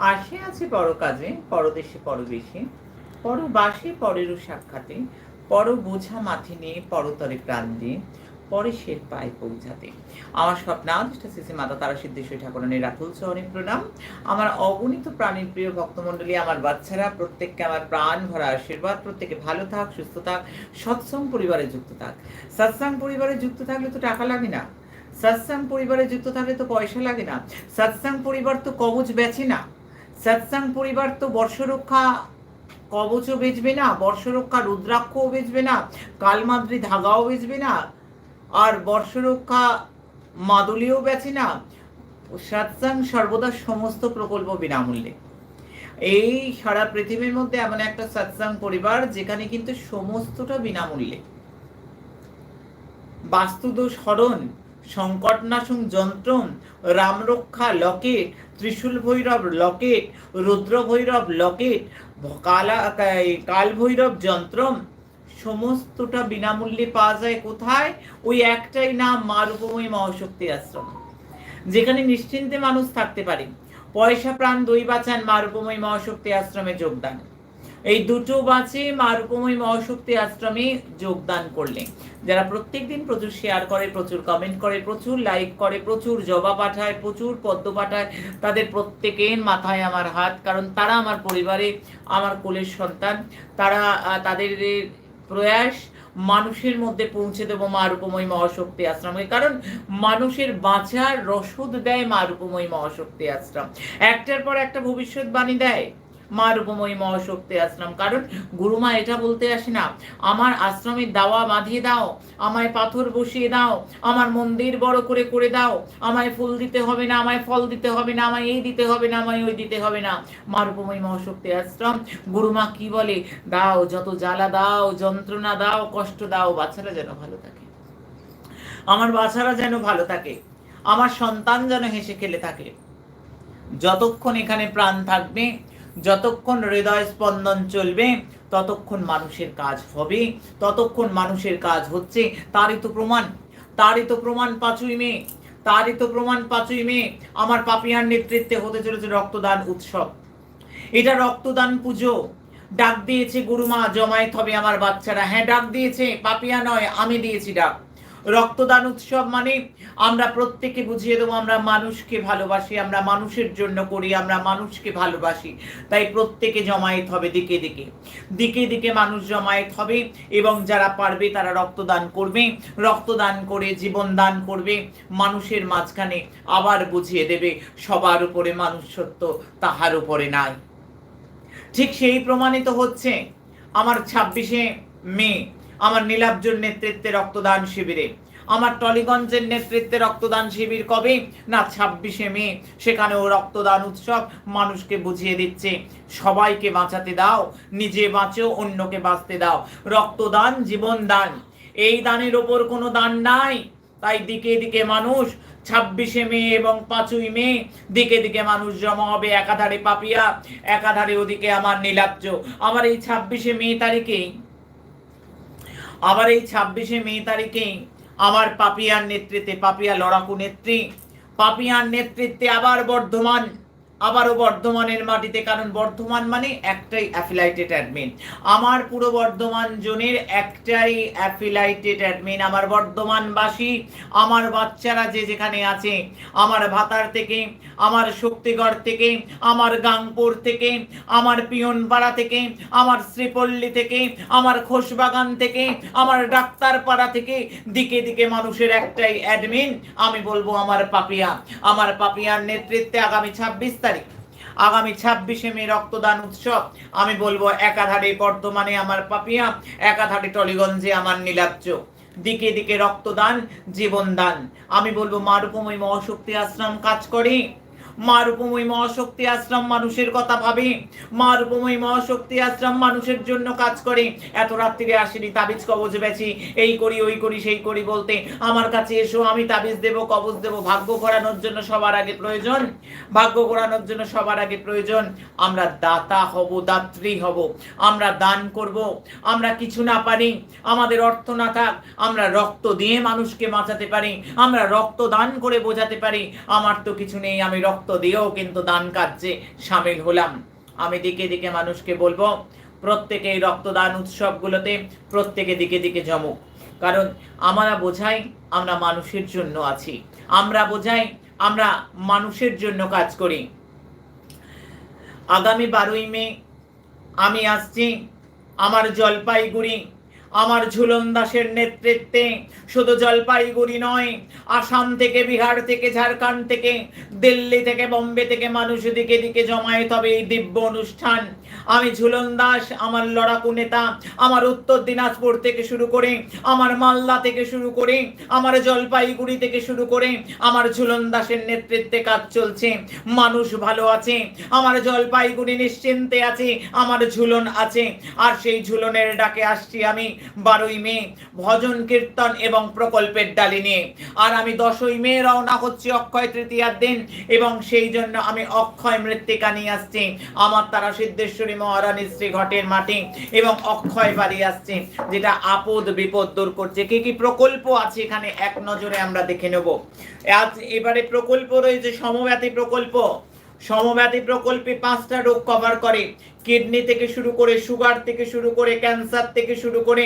আসে আছে বড় কাজে পরদেশে পরবেশে পরবাসে পরেরও সাক্ষাতে। পর বোঝা মাথে নিয়ে পরতরে প্রাণ দিয়ে পরে শের পায়ে পৌঁছাতে। আমার স্বপ্নাধিষ্ঠ শ্রী মাতা তারা সিদ্ধেশ্বরী ঠাকুরানের রাতুল চরণে প্রণাম। আমার অগণিত প্রাণীর প্রিয় ভক্তমণ্ডলী, আমার বাচ্চারা, প্রত্যেককে আমার প্রাণ ভরা আশীর্বাদ। প্রত্যেকে ভালো থাক, সুস্থ থাক, সৎসং পরিবারে যুক্ত থাক। সৎসং পরিবারে যুক্ত থাকলে তো টাকা লাগে না। সৎসং পরিবারে যুক্ত থাকলে তো পয়সা লাগে না। সৎসং পরিবার তো কবচ বেচে না। সৎসং পরিবার তো বর্ষরক্ষা কবচও বেচবে না, বর্ষরক্ষা রুদ্রাক্ষও বেচবে না, কালমাদ্রি ধাগাও বেচবে না, আর বর্ষরক্ষা মাদুলিও বেচে না। সৎসং সর্বদা সমস্ত প্রকল্প বিনামূল্যে। এই সারা পৃথিবীর মধ্যে এমন একটা সৎসং পরিবার যেখানে কিন্তু সমস্তটা বিনামূল্যে। বাস্তুদোষ হরণ সংকটনাশং যন্ত্রম Ramraksha locket Trishul Bhairav locket Rudra Bhairav locket, Kala Kal Bhairav যন্ত্রম। সমস্তটা বিনামূল্যে পাওয়া যায় কোথায়? ওই একটাই নাম মা রূপময়ী মহাশক্তি আশ্রম। যেখানে নিশ্চিন্তে মানুষ থাকতে পারে। পয়সা, প্রাণ, দই বাঁচান মা রূপময়ী মহাশক্তি আশ্রমে যোগদান। এই দুটো বাঁচে মা রূপময়ী মহাশক্তি আশ্রমে যোগদান করলে যারা প্রত্যেক দিন প্রচুর শেয়ার করে, প্রচুর কমেন্ট করে, প্রচুর লাইক করে, প্রচুর জবা পাঠায়, প্রচুর পদ্ম পাঠায়, তাদের প্রত্যেকের মাথায় আমার হাত, কারণ তারা আমার পরিবারে, আমার কোলের সন্তান। তারা তাদের প্রয়াস মানুষের মধ্যে পৌঁছে দেবো মা রূপময়ী মহাশক্তি আশ্রমে। কারণ মানুষের বাঁচার রসদ দেয় মা রূপময়ী মহাশক্তি আশ্রম। একটার পর একটা ভবিষ্যৎবাণী দেয়। মা রূপময়ী মহাশক্তি আশ্রম। কারণ গুরুমা এটা বলতে আসে না, আমার আশ্রমের দাওয়া বাঁধিয়ে দাও, আমায় পাথর বসিয়ে দাও, আমার মন্দির বড় করে করে দাও, আমায় ফুল দিতে হবে না, আমায় ফল দিতে হবে না, আমায় এই দিতে হবে না, আমায় ওই দিতে হবে না। মা রূপময়ী মহাশক্তি আশ্রম, গুরুমা কি বলে? দাও যত জ্বালা দাও, যন্ত্রণা দাও, কষ্ট দাও, বাচ্চারা যেন ভালো থাকে। আমার বাচ্চারা যেন ভালো থাকে, আমার সন্তান যেন হেসে খেলে থাকে। যতক্ষণ এখানে প্রাণ থাকবে যতক্ষণ হৃদয় স্পন্দন চলবে, ততক্ষণ মানুষের কাজ হবে, ততক্ষণ মানুষের কাজ হচ্ছে, তারই তো প্রমাণ, তারই তো প্রমাণ পাঁচই মে, তারই তো প্রমাণ পাঁচই মে, আমার পাপিয়ার নেতৃত্বে হতে চলেছে রক্তদান উৎসব। এটা রক্তদান পুজো। ডাক দিয়েছে গুরুমা, জমায়েত হবে আমার বাচ্চারা। হ্যাঁ ডাক দিয়েছে, পাপিয়া নয়, আমি দিয়েছি ডাক। রক্তদান উৎসব মানে আমরা প্রত্যেকে বুঝিয়ে দেবো, আমরা মানুষকে ভালোবাসি, আমরা মানুষের জন্য করি, আমরা মানুষকে ভালোবাসি। তাই প্রত্যেকে জমায়েত হবে দিকে দিকে। দিকে দিকে মানুষ জমায়েত হবে এবং যারা পারবে তারা রক্তদান করবে। রক্তদান করে জীবন দান করবে। মানুষের মাঝখানে আবার বুঝিয়ে দেবে, সবার উপরে মানুষ সত্য তাহার উপরে নাই। ঠিক সেই প্রমাণিত হচ্ছে আমার ছাব্বিশে মে আমার নীলাব্জুর নেতৃত্বে রক্তদান শিবিরে। আমার টলিগঞ্জের নেতৃত্বে রক্তদান শিবির কবে? না, ছাব্বিশে মে। সেখানেও রক্তদান উৎসব মানুষকে বুঝিয়ে দিচ্ছে। সবাইকে বাঁচাতে দাও, নিজে বাঁচো, অন্যকে বাঁচতে দাও। রক্তদান জীবন দান। এই দানের ওপর কোনো দান নাই। তাই দিকে দিকে মানুষ ছাব্বিশে মে এবং পাঁচই মে, দিকে দিকে মানুষ জমা হবে একাধারে পাপিয়া, একাধারে ওদিকে আমার নীলাব্জ। আমার এই ছাব্বিশে মে তারিখে আবার এই ছাব্বিশে মে তারিখে আমার পাপিয়ার নেতৃত্বে, পাপিয়া লড়াকু নেত্রী, পাপিয়ার নেতৃত্বে আবার বর্ধমান আবারও বর্ধমানের মাটিতে, কারণ বর্ধমান মানে একটাই অ্যাফিলাইটেড অ্যাডমিন আমার পুরো বর্ধমান জোনের একটাই অ্যাফিলাইটেড অ্যাডমিন আমার বর্ধমানবাসী, আমার বাচ্চারা যে যেখানে আছে, আমার ভাতার থেকে, আমার শক্তিগড় থেকে, আমার গাংপুর থেকে, আমার পিয়নপাড়া থেকে, আমার শ্রীপল্লী থেকে, আমার খোসবাগান থেকে, আমার ডাক্তারপাড়া থেকে, দিকে দিকে মানুষের একটাই অ্যাডমিন আমি বলব আমার পাপিয়া। আমার পাপিয়ার নেতৃত্বে আগামী ছাব্বিশ তারিখ। আগামী ছাব্বিশে মে রক্তদান উৎসব। আমি বলব একাধারে বর্ধমানে আমার পাপিয়া, একাধারে টলিগঞ্জে আমার নীলাব্জ দিকে দিকে রক্তদান, জীবনদান। আমি বলব মারুকময় মহাশক্তি আশ্রম কাজ করে। মা রূপময়ী মহাশক্তি আশ্রম মানুষের কথা ভাবে। মা রূপময়ী মহাশক্তি আশ্রম মানুষের জন্য কাজ করে। এত রাত্রিরে আসেনি, তাবিজ কবজ বেছি এই করি, ওই করি, সেই করি বলতে, আমার কাছে এসো, আমি তাবিজ দেব, কবজ দেব। ভাগ্য ঘোরানোর জন্য সবার আগে প্রয়োজন। ভাগ্য ঘোরানোর জন্য সবার আগে প্রয়োজন। আমরা দাতা হব, দাত্রী হব। আমরা দান করব। আমরা কিছু না পারি। আমাদের অর্থ না থাক। আমরা রক্ত দিয়ে মানুষকে বাঁচাতে পারি। আমরা রক্ত দান করে বোঝাতে পারি। আমার তো কিছু নেই, আমি রক্ত রক্ত দিয়েও কিন্তু দান কার্যে সামিল হলাম। আমি দিকে দিকে মানুষকে বলব, প্রত্যেকে এই রক্তদান উৎসবগুলোতে প্রত্যেকে দিকে দিকে জমুক কারণ আমরা বোঝাই আমরা মানুষের জন্য আছি। আমরা বোঝাই আমরা মানুষের জন্য কাজ করি। আগামী বারোই মে আমি আসছি আমার জলপাইগুড়ি আমার ঝুলন দাসের নেতৃত্বে শুধু জলপাইগুড়ি নয়, আসাম থেকে, বিহার থেকে, ঝাড়খণ্ড থেকে, দিল্লি থেকে, বোম্বে থেকে মানুষ দিকে দিকে জমায়েত হবে এই দিব্য অনুষ্ঠান। আমি ঝুলন দাস, আমার লড়াকু নেতা, আমার উত্তর দিনাজপুর থেকে শুরু করে, আমার মালদা থেকে শুরু করে, আমার জলপাইগুড়ি থেকে শুরু করে, আমার ঝুলন দাসের নেতৃত্বে কাজ চলছে। মানুষ ভালো আছে, আমার জলপাইগুড়ি নিশ্চিন্তে আছে, আমার ঝুলন আছে, আর সেই ঝুলনের ডাকে আসছি আমি। বারোই মে, ভজন, কীর্তন এবং প্রকল্পের ডালি নিয়ে আর আমি দশই মে রওনা হচ্ছি অক্ষয় তৃতীয়ার দিন এবং সেই জন্য আমি অক্ষয় মৃত্তিকা নিয়ে আসছি। আমার তারা সিদ্ধেশ্বরী মহারানী শ্রী ঘটের মাটি এবং অক্ষয় বাড়ি আসছে, যেটা আপদ বিপদ দূর করছে। কি কি প্রকল্প আছে এখানে? এক নজরে আমরা দেখে নেব। আজ এবারে প্রকল্প রয়েছে সমব্যাপী প্রকল্প। সমব্যাধি প্রকল্পে পাঁচটা রোগ কভার করে। কিডনি থেকে শুরু করে সুগার থেকে শুরু করে ক্যান্সার থেকে শুরু করে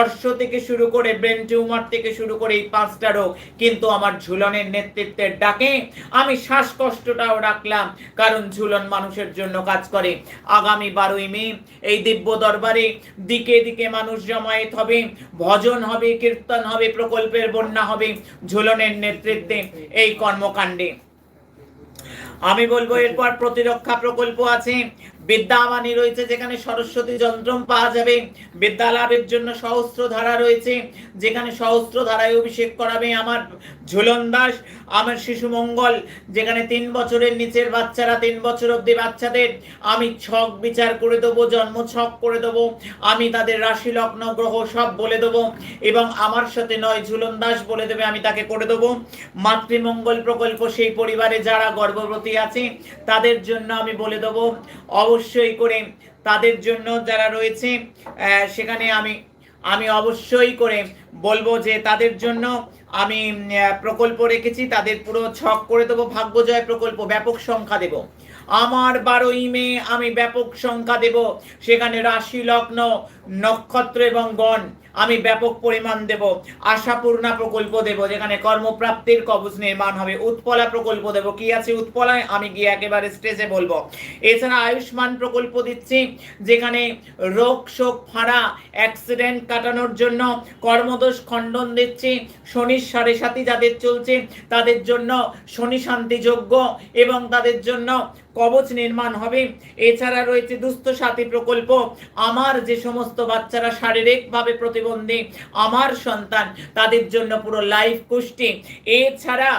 অর্শ থেকে শুরু করে ব্রেন টিউমার থেকে শুরু করে এই পাঁচটা রোগ। কিন্তু আমার ঝুলনের নেতৃত্বের ডাকে আমি শ্বাসকষ্টটাও রাখলাম, কারণ ঝুলন মানুষের জন্য কাজ করে। আগামী বারোই মে এই দিব্য দরবারে দিকে দিকে মানুষ জমায়েত হবে, ভজন হবে, কীর্তন হবে, প্রকল্পের বন্যা হবে। ঝুলনের নেতৃত্বে এই কর্মকাণ্ডে আমি বলব এরপর প্রতিরক্ষা প্রকল্প আছে। বিদ্যাবাণী রয়েছে, যেখানে সরস্বতী যন্ত্রম পাওয়া যাবে। বিদ্যা লাভের জন্য সহস্র ধারা রয়েছে, যেখানে সহস্র ধারায় অভিষেক করাবে আমার ঝুলন দাস, আমার শিশু মঙ্গল, যেখানে তিন বছরের নিচের বাচ্চারা তিন বছর অবধি বাচ্চাদের আমি ছক বিচার করে দেবো, জন্ম ছক করে দেবো, আমি তাদের রাশি লগ্ন গ্রহ সব বলে দেবো এবং আমার সাথে নয় ঝুলন দাস বলে দেবে, আমি তাকে করে দেবো। মাতৃমঙ্গল প্রকল্প, সেই পরিবারে যারা গর্ভবতী আছে, তাদের জন্য আমি বলে দেবো, অবশ্যই করে তাদের জন্য যারা রয়েছে সেখানে আমি আমি অবশ্যই করে বলব যে তাদের জন্য আমি প্রকল্প রেখেছি, তাদের পুরো ছক করে দেবো, ভাগ্যজয় প্রকল্প, ব্যাপক সংখ্যা দেব। আমার বারোই মে আমি ব্যাপক সংখ্যা দেব, সেখানে রাশি, লগ্ন, নক্ষত্র এবং গণ। আমি ব্যাপক পরিমাণ দেব, আশাপূর্ণা প্রকল্প দেব, যেখানে কর্মপ্রাপ্তির কবচ নির্মাণ হবে। উৎপলা প্রকল্প দেব। কি আছে উৎপলায়? আমি গিয়ে একেবারে স্টেজে বলব। এছাড়া আয়ুষ্মান প্রকল্প দিচ্ছি, যেখানে রোগ, শোক, ফাঁড়া, অ্যাক্সিডেন্ট কাটানোর জন্য কর্মদোষ খণ্ডন দিচ্ছি। শনির সাড়ে সাথী যাদের চলছে, তাদের জন্য শনি শান্তিযোগ্য এবং তাদের জন্য কবচ নির্মাণ হবে। এছাড়া রয়েছে দুস্থ সাথী প্রকল্প। আমার যে সমস্ত বাচ্চারা শারীরিকভাবে প্রতিবন্ধী, আমার সন্তান, তাদের জন্য পুরো লাইফ কুষ্টি। এছাড়া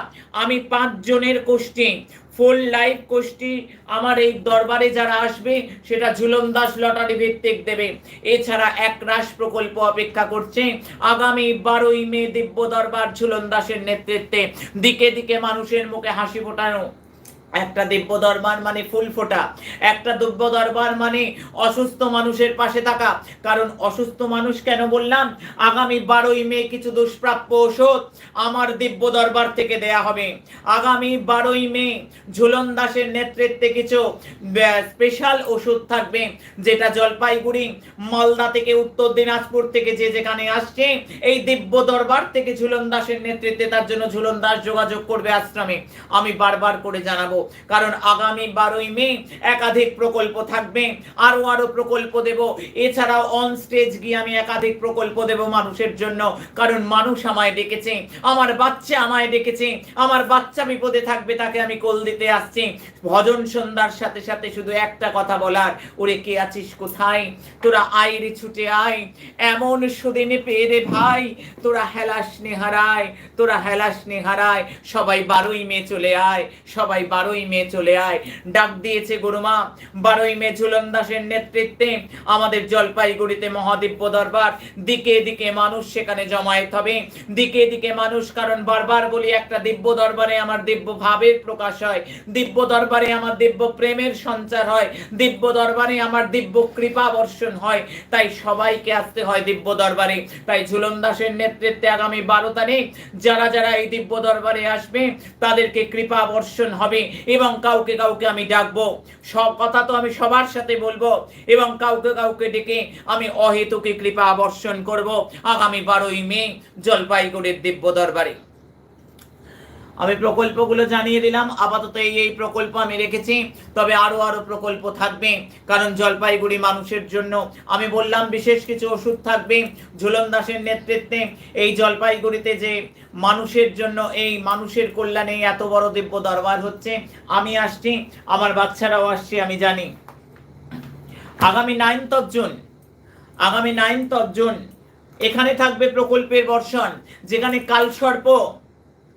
আমি পাঁচজনের কুষ্টি। ফুল লাইফ কোষ্ঠী আমার এই দরবারে যারা আসবে, সেটা ঝুলন দাস লটারি ভিত্তিক দেবে। এছাড়া এক রাস প্রকল্প অপেক্ষা করছে। আগামী বারোই মে দিব্য দরবার ঝুলন দাসের নেতৃত্বে। দিকে দিকে মানুষের মুখে হাসি ফোটানো। একটা দিব্য দরবার মানে ফুল ফোটা, একটা দিব্য দরবার মানে অসুস্থ মানুষের পাশে থাকা। কারণ অসুস্থ মানুষ কেন বললাম? আগামী বারোই মে কিছু দুষ্প্রাপ্য ওষুধ আমার দিব্য দরবার থেকে দেয়া হবে। আগামী বারোই মে ঝুলন দাসের নেতৃত্বে কিছু স্পেশাল ওষুধ থাকবে, যেটা জলপাইগুড়ি, মালদা থেকে উত্তর দিনাজপুর থেকে যে যেখানে আসছে, এই দিব্য দরবার থেকে ঝুলন দাসের নেতৃত্বে তার জন্য ঝুলন দাস যোগাযোগ করবে আশ্রমে। আমি বারবার করে জানাব কারণ আগামী বারোই মে একাধিক প্রকল্প থাকবে, আরও আরও প্রকল্প দেব। এছাড়াও অন স্টেজ গিয়ে আমি একাধিক প্রকল্প দেব মানুষের জন্য, কারণ মানুষ আমায় ডেকেছে, আমার বাচ্চা আমায় ডেকেছে, আমার বাচ্চা বিপদে থাকবে তাকে আমি কোল দিতে আসছি। ভজন সন্ধ্যার সাথে সাথে শুধু একটা কথা বলার, ওরে কে আছিস কোথায়? তোরা আয় রে ছুটে আয়, এমন সুদিনে পেয়ে রে ভাই, তোরা হেলাস নেহারায়, তোরা হেলাস নেহারায়, সবাই বারোই মে চলে আয়, সবাই বারোই মে চলে আয়। ডাক দিয়েছে গুরুমা, বারোই মে ঝুলন দাসের নেতৃত্বে আমাদের জলপাইগুড়িতে মহাদিব্য দরবার। দিকে দিকে মানুষ সেখানে জমায়েত হবে। দিকে দিকে মানুষ, কারণ বারবার বলি একটা দিব্য দরবারে আমার দিব্য ভাবের প্রকাশ হয়। দিব্য দরবারে আমার দিব্য প্রেমের সঞ্চার হয়। দিব্য দরবারে আমার দিব্য কৃপা বর্ষণ হয়। তাই সবাইকে আসতে হয় দিব্য দরবারে। তাই ঝুলন দাসের নেতৃত্বে আগামী বারো তারিখ যারা যারা এই দিব্য দরবারে আসবে, তাদেরকে কৃপা বর্ষণ হবে। এবং কাউকে কাউকে আমি ডাকবো। সব কথা তো আমি সবার সাথে বলব এবং কাউকে কাউকে ডেকে আমি অহেতুকে কৃপা আবর্ষণ করব। আগামী বারোই মে, জলপাইগুড়ির দিব্য দরবারে আমি প্রকল্পগুলো জানিয়ে দিলাম। আপাতত এই এই প্রকল্প আমি রেখেছি। তবে আরও আরও প্রকল্প থাকবে। কারণ জলপাইগুড়ি মানুষের জন্য আমি বললাম বিশেষ কিছু ওষুধ থাকবে। ঝুলন দাসের নেতৃত্বে এই জলপাইগুড়িতে যে মানুষের জন্য এই মানুষের কল্যাণে এত বড় দিব্য দরবার হচ্ছে, আমি আসছি, আমার বাচ্চারাও আসছে, আমি জানি। আগামী নাইনথ অফ জুন আগামী নাইনথ অফ জুন এখানে থাকবে প্রকল্পের বর্ষণ, যেখানে কালসর্প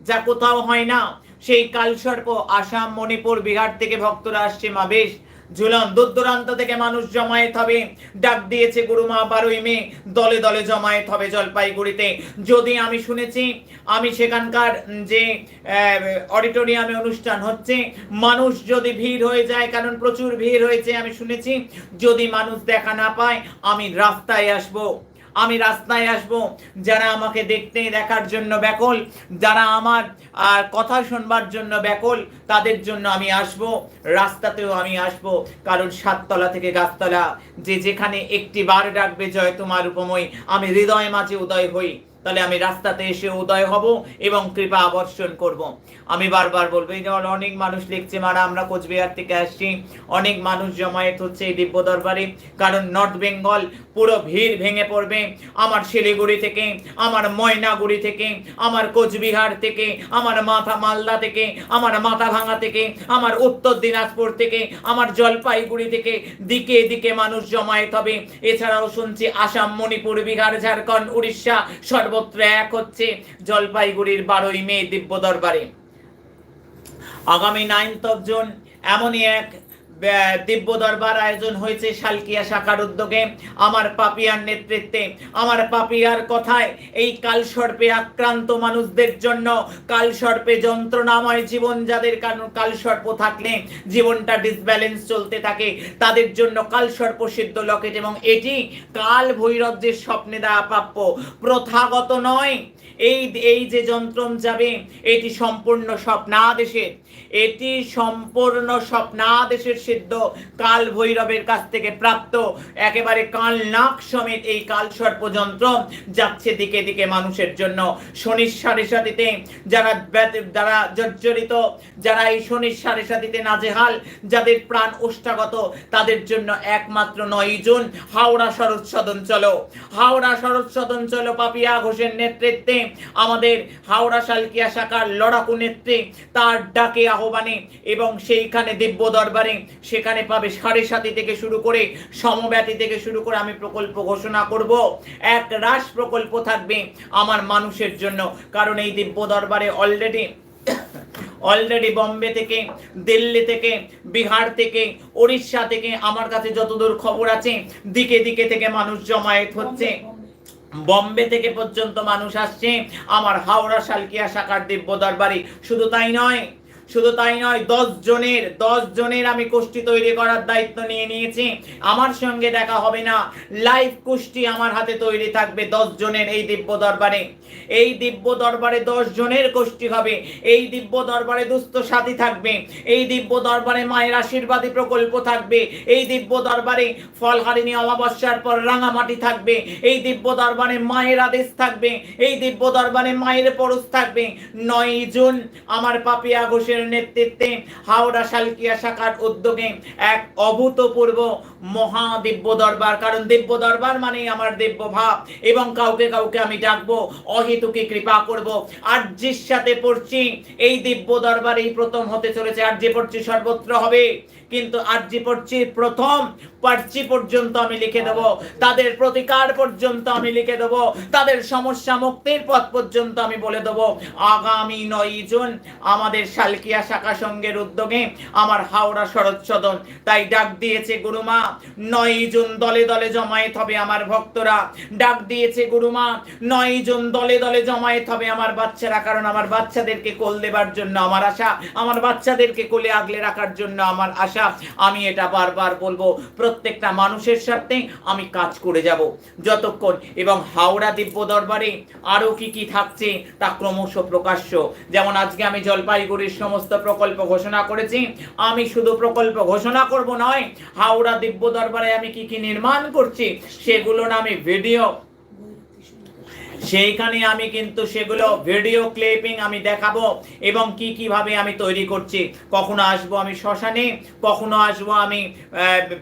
যা কোথাও হয় না। সেই কালসর্প আসাম, মণিপুর, বিহার থেকে ভক্তরা আসছে মা বেশ ঝুলন দূর দূরান্ত থেকে মানুষ জমায়েত হবে। ডাক দিয়েছে গুরুমা বারোই মে, দলে দলে জমায়েত হবে জলপাইগুড়িতে। যদি আমি শুনেছি, আমি সেখানকার যে অডিটোরিয়ামে অনুষ্ঠান হচ্ছে, মানুষ যদি ভিড় হয়ে যায়, কারণ প্রচুর ভিড় হয়েছে, আমি শুনেছি, যদি মানুষ দেখা না পায়, আমি রাস্তায় আসব। আমি রাস্তায় আসব, যারা আমাকে দেখতে দেখার জন্য ব্যাকুল, যারা আমার, আর কথা শুনবার জন্য ব্যাকুল, তাদের জন্য আমি আসব, রাস্তাতেও আমি আসব, কারণ সাততলা থেকে গাছতলা, যে যেখানে একটি বার ডাকবে জয় তোমার উপময়, আমি হৃদয় মাঝে উদয় হই। তাহলে আমি রাস্তাতে এসে উদয় হব এবং কৃপা আবর্ষণ করব। আমি বারবার বলব, এই যেমন অনেক মানুষ লিখছে, মারা, আমরা কোচবিহার থেকে আসছি। অনেক মানুষ জমায়েত হচ্ছে এই দিব্য দরবারে, কারণ নর্থ বেঙ্গল পুরো ভিড় ভেঙে পড়বে। আমার শিলিগুড়ি থেকে, আমার ময়নাগুড়ি থেকে, আমার কোচবিহার থেকে, আমার মাথা মালদা থেকে, আমার মাথা ভাঙা থেকে, আমার উত্তর দিনাজপুর থেকে, আমার জলপাইগুড়ি থেকে দিকে দিকে মানুষ জমায়েত হবে। এছাড়াও শুনছি আসাম, মণিপুর, বিহার, ঝাড়খণ্ড, উড়িষ্যা সর্বত্র এক হচ্ছে জলপাইগুড়ির বারোই মে দিব্য দরবারে। আগামী নাইনথ অফ জুন এমনই এক দিব্য দরবার আয়োজন হয়েছে শালকিয়া শাখার উদ্যোগে। আমার পাপিয়ার নেতৃত্বে, আমার পাপিয়ার কথায় এই কালসর্পে আক্রান্ত মানুষদের জন্য কালসর্পে যন্ত্রণাময় জীবন যাদের কারণ, কালসর্প থাকলে জীবনটা ডিসব্যালেন্স চলতে থাকে, তাদের জন্য কালসর্প সিদ্ধ লকেট এবং এটি কাল ভৈরব যে স্বপ্নে দেওয়া প্রাপ্য। প্রথাগত নয়, এই এই যে যন্ত্রণ যাবে, এটি সম্পূর্ণ স্বপ্নাদেশের এটি সম্পূর্ণ স্বপ্নাদেশের সিদ্ধ কাল ভৈরবের কাছ থেকে প্রাপ্ত। একেবারে কাল নাক সমেত এই কাল সর্প যন্ত্র যাচ্ছে দিকে দিকে মানুষের জন্য। শনির সাথীতে যারা যারা জর্জরিত, যারা এই শনির সাড়ে সাথীতে নাজেহাল, যাদের প্রাণ ওষ্ঠাগত, তাদের জন্য একমাত্র নয় জুন হাওড়া শরৎ সদন চলো। হাওড়া শরৎ সদন চলো পাপিয়া ঘোষের নেতৃত্বে। আমাদের হাওড়া সালকিয়া শাখার লড়াকু নেত্রী তার ডাকে আহ্বানে এবং সেইখানে দিব্য দরবারে সেখানে পাবে সাড়ে সাতি থেকে শুরু করে সমব্যাতি থেকে শুরু করে আমি প্রকল্প ঘোষণা করব। এক রাস প্রকল্প থাকবে আমার মানুষের জন্য। কারণ এই দিব্য দরবারে অলরেডি অলরেডি বম্বে থেকে, দিল্লি থেকে, বিহার থেকে উড়িষ্যা থেকে আমার কাছে যতদূর খবর আছে, দিকে দিকে থেকে মানুষ জমায়েত হচ্ছে। বম্বে থেকে পর্যন্ত মানুষ আসছে। আমার হাওড়া শালকিয়া শাখার দিব্য দরবারে। শুধু তাই নয় শুধু তাই নয়, দশ জনের দশ জনের আমি কুষ্টি তৈরি করার দায়িত্ব নিয়ে নিয়েছি। আমার সঙ্গে দেখা হবে না। লাইভ কুষ্টি আমার হাতে তৈরি থাকবে দশ জনের এই দিব্য দরবারে। এই দিব্য দরবারে দশ জনের গোষ্ঠী হবে। এই দিব্য দরবারে দুস্থ সাথী থাকবে। এই দিব্য দরবারে মায়ের আশীর্বাদী প্রকল্প থাকবে। এই দিব্য দরবারে ফলহারিণী অমাবস্যার পর রাঙামাটি থাকবে। এই দিব্য দরবারে মায়ের আদেশ থাকবে। এই দিব্য দরবারে মায়ের পরশ থাকবে। নয় জুন আমার পাপিয়া ঘোষের নেতৃত্বে হাওড়া সালকিয়া শাখার উদ্যোগে এক অভূতপূর্ব মহা দিব্য দরবার, কারণ দিব্য দরবার মানে আমার দিব্য ভাব। এবং কাউকে কাউকে আমি ডাকবো, অহেতুকে কৃপা করব। আর্যের সাথে পড়ছি, এই দিব্য দরবার এই প্রথম হতে চলেছে। আর্যে পড়ছি সর্বত্র হবে, কিন্তু আর্যি পড়ছি প্রথম পার্চি পর্যন্ত আমি লিখে দেব। তাদের প্রতিকার পর্যন্ত আমি লিখে দেব। তাদের সমস্যা মুক্তির পথ পর্যন্ত আমি বলে দেব। আগামী নয় জুন আমাদের শালকিয়া শাখা সংঘের উদ্যোগে আমার হাওড়া শরৎ সদন। তাই ডাক দিয়েছে গুরুমা নয় জন দলে দলে জমায়েত হবে আমার ভক্তরা। ডাক দিয়েছে গুরুমা, নয় জন দলে দলে জমায়েত হবে আমার বাচ্চারা, কারণ আমার বাচ্চাদেরকে কোল দেবার জন্য আমার আশা, আমার বাচ্চাদেরকে কোলে আগলে রাখার জন্য আমার আশা। আমি এটা বারবার বলব, প্রত্যেকটা মানুষের সাথে আমি কাজ করে যাব। যতক্ষণ এবং হাওড়া দিব্য দরবারে আরও কি কি থাকছে তা ক্রমশ প্রকাশ্য। যেমন আজকে আমি জলপাইগুড়ির সমস্ত প্রকল্প ঘোষণা করেছি। আমি শুধু প্রকল্প ঘোষণা করব নয়, হাওড়া দিব্য দরবারে আমি কি কি নির্মাণ করছি সেগুলো আমি ভিডিও সেইখানে আমি কিন্তু সেগুলো ভিডিও ক্লিপিং আমি দেখাবো এবং কি কীভাবে আমি তৈরি করছি। কখনো আসব আমি শ্মশানে, কখনো আসব আমি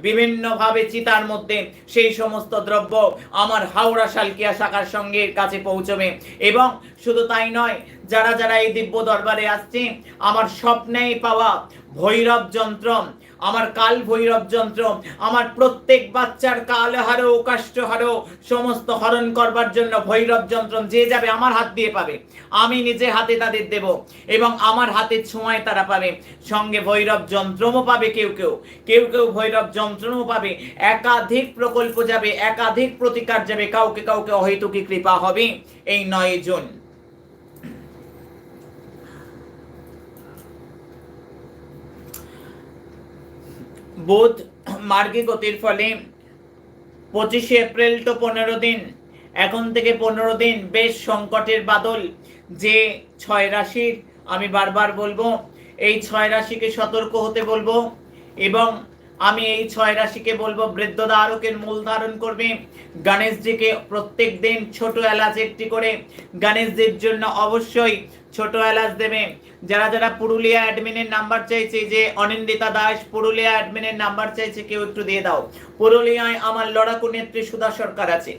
বিভিন্নভাবে চিতার মধ্যে সেই সমস্ত দ্রব্য আমার হাওড়া শালকিয়া শাখার সঙ্গে কাছে পৌঁছবে। এবং শুধু তাই নয়, যারা যারা এই দিব্য দরবারে আসছে, আমার স্বপ্নেই পাওয়া ভৈরব যন্ত্র আমার কাল ভৈরব যন্ত্র, আমার প্রত্যেক বাচ্চার কাল হারো কাষ্ট হারো, সমস্ত হরণ করবার জন্য ভৈরব যন্ত্র যে যাবে আমার হাত দিয়ে পাবে। আমি নিজে হাতে তাদের দেব এবং আমার হাতে ছোঁয়ায় তারা পাবে। সঙ্গে ভৈরব যন্ত্রমও পাবে কেউ কেউ। কেউ কেউ ভৈরব যন্ত্রমও পাবে। একাধিক প্রকল্প যাবে, একাধিক প্রতিকার যাবে, কাউকে কাউকে অহেতুকি কৃপা হবে। এই নয় জন। বোধ মার্গে গতির ফলে পঁচিশে এপ্রিল তো পনেরো দিন, এখন থেকে পনেরো দিন বেশ সংকটের বাদল যে ছয় রাশির, আমি বারবার বলব, এই ছয় রাশিকে সতর্ক হতে বলব এবং আমি এই ছয় রাশিকে বলব, বৃদ্ধ দ্বারকের মূল ধারণ করবে। গণেশজিকে প্রত্যেক দিন ছোট এলাচ একটি করে গণেশজির জন্য অবশ্যই ছোট এলাচ দেবে। যারা যারা পুরুলিয়া অ্যাডমিনের নাম্বার চাইছে, যে অনিন্দিতা দাস পুরুলিয়া অ্যাডমিনের নাম্বার চাইছে, কেউ একটু দিয়ে দাও। পুরুলিয়ায় আমার লড়াকু নেত্রী সুধা সরকার আছে।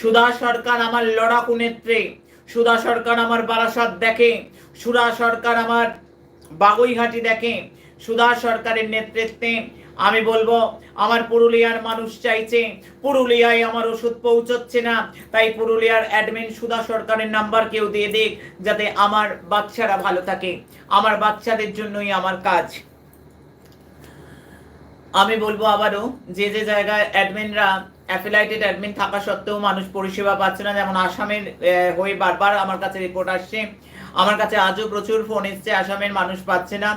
সুধা সরকার আমার লড়াকু নেত্রী। সুধা সরকার আমার বারাসাত দেখে। সুধা সরকার আমার বাগুইঘাটি দেখে। সুধা সরকারের নেতৃত্বে আমি বলব, আমার পুরুলিয়ার মানুষ চাইছে, পুরুলিয়ায় আমার ওষুধ পৌঁছচ্ছে না। তাই পুরুলিয়ার অ্যাডমিন সুধা সরকারের নাম্বার কেউ দিয়ে দিক, যাতে আমার বাচ্চারা ভালো থাকে। আমার বাচ্চাদের জন্যই আমার কাজ। আমি বলব আবারও, যে যে জায়গায় অ্যাডমিনরা অ্যাফিলাইটেড অ্যাডমিন থাকা সত্ত্বেও মানুষ পরিষেবা পাচ্ছে না। যেমন আসামের হয়ে বারবার আমার কাছে রিপোর্ট আসছে। আমার কাছে আজও প্রচুর ফোন এসছে, আসামের মানুষ পাচ্ছে না।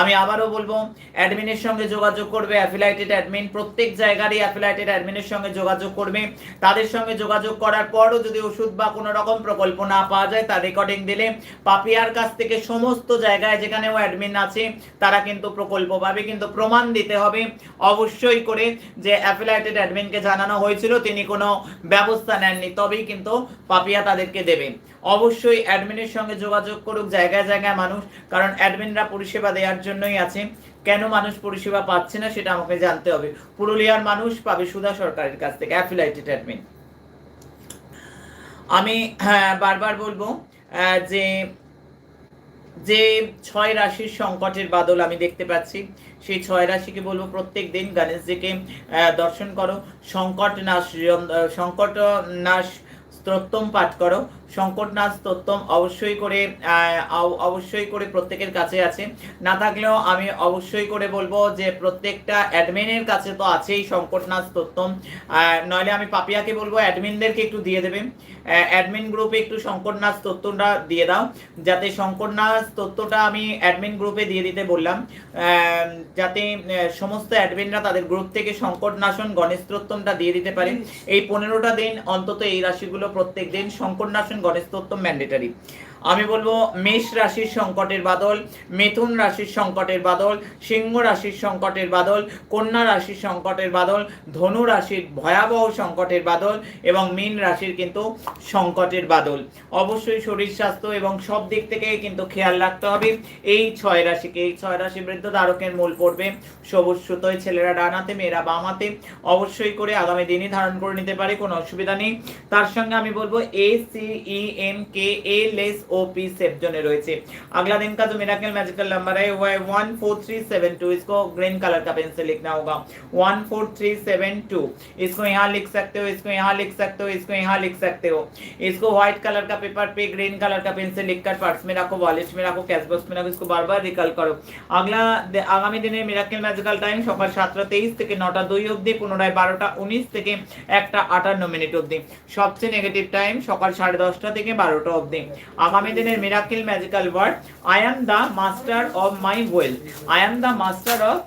আমি আবারও বলব, অ্যাডমিনের সঙ্গে যোগাযোগ করবে, অ্যাফিলাইটেড অ্যাডমিন, প্রত্যেক জায়গারই অ্যাফিলাইটেড অ্যাডমিনের সঙ্গে যোগাযোগ করবে। তাদের সঙ্গে যোগাযোগ করার পরও যদি ওষুধ বা কোনো রকম প্রকল্প না পাওয়া যায় তার রেকর্ডিং দিলে পাপিয়ার কাছ থেকে সমস্ত জায়গায় যেখানেও অ্যাডমিন আছে, তারা কিন্তু প্রকল্প পাবে। কিন্তু প্রমাণ দিতে হবে অবশ্যই করে যে অ্যাফিলাইটেড অ্যাডমিনকে জানানো হয়েছিল, তিনি কোনো ব্যবস্থা নেননি, তবেই কিন্তু পাপিয়া তাদেরকে দেবে। অবশ্যই অ্যাডমিনের সঙ্গে যোগাযোগ করুক জায়গায় জায়গায় মানুষ কারণ অ্যাডমিনরা পরিষেবা দেওয়ার জন্যই আছে। কেন মানুষ পরিষেবা পাচ্ছে না সেটা আমাকে জানতে হবে। পুরুলিয়ার মানুষ পাবে সুধা সরকারের কাছ থেকে অ্যাফিলাইটেড অ্যাডমিন আমি হ্যাঁ, বারবার বলব যে যে ছয় রাশির সংকটের বাদল আমি দেখতে পাচ্ছি সেই ছয় রাশিকে বলব প্রত্যেক দিন গণেশজিকে দর্শন করো। সংকট নাশ সংকট নাশ স্তোত্তম পাঠ করো। সংকট নাশ স্তোত্তম অবশ্যই করে অবশ্যই করে প্রত্যেকের কাছে আছে। না থাকলেও আমি অবশ্যই করে বলব যে প্রত্যেকটা অ্যাডমিনের কাছে তো আছেই সংকট নাশ স্তোত্তম নইলে আমি পাপিয়াকে বলব, অ্যাডমিনদেরকে একটু দিয়ে দেবে। অ্যাডমিন গ্রুপে একটু সংকটনাথ তথ্যটা দিয়ে দাও। যাতে সংকটনাথ তথ্যটা আমি অ্যাডমিন গ্রুপে দিয়ে দিতে বললাম। যাতে সমস্ত অ্যাডমিনরা তাদের গ্রুপ থেকে সংকটনাশন, গণেশ তত্ত্বটা দিয়ে দিতে পারে। এই পনেরোটা দিন অন্তত এই রাশিগুলো প্রত্যেক দিন সংকটনাশন গণেশ তত্ত্ব ম্যান্ডেটারি আমি বলব মেষ রাশির সংকটের বাদল, মিথুন রাশির সংকটের বাদল, সিংহ রাশির সংকটের বাদল, কন্যা রাশির সংকটের বাদল, ধনু রাশির ভয়াবহ সংকটের বাদল এবং মীন রাশির কিন্তু সংকটের বাদল। অবশ্যই শরীর স্বাস্থ্য এবং সব দিক থেকে কিন্তু খেয়াল রাখতে হবে। এই ছয় রাশিকে, এই ছয় রাশি বৃদ্ধ দ্বারকের মূল পড়বে। সবুজ সুতোয় ছেলেরা ডানাতে মেয়েরা বামাতে অবশ্যই করে আগামী দিনই ধারণ করে নিতে পারে, কোনো অসুবিধা নেই। তার সঙ্গে আমি বলব A C E M K A less O P safe zone রয়েছে अगला दिन का जो मिराकल मैजिकल नंबर है वो है one four three seven two इसको ग्रीन कलर का पेन से लिखना होगा one four three seven two इसको यहाँ लिख सकते हो इसको यहाँ लिख सकते हो इसको यहाँ लिख सकते हो इसको व्हाइट कलर का पेपर पे ग्रीन कलर का पेन से लिखकर पर्स में रखो वॉलेट में रखो कैश बॉक्स में रखो इसको बार बार रिकल करो अगला दे- আগামী দিনে মিরাকেল ম্যাজিক্যাল টাইম সকাল সাতটা তেইশ থেকে নটা দুই অবধি পুনরায় বারোটা উনিশ থেকে একটা আটান্ন মিনিট অবধি সবচেয়ে নেগেটিভ টাইম সকাল সাড়ে দশটা থেকে বারোটা অবধি আগামী দিনের miracle magical word I am the master of my will I am the master of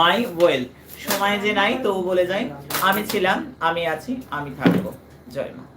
my will সময় যে নাই, তবু বলে যাই, আমি ছিলাম, আমি আছি, আমি থাকব। জয় মা।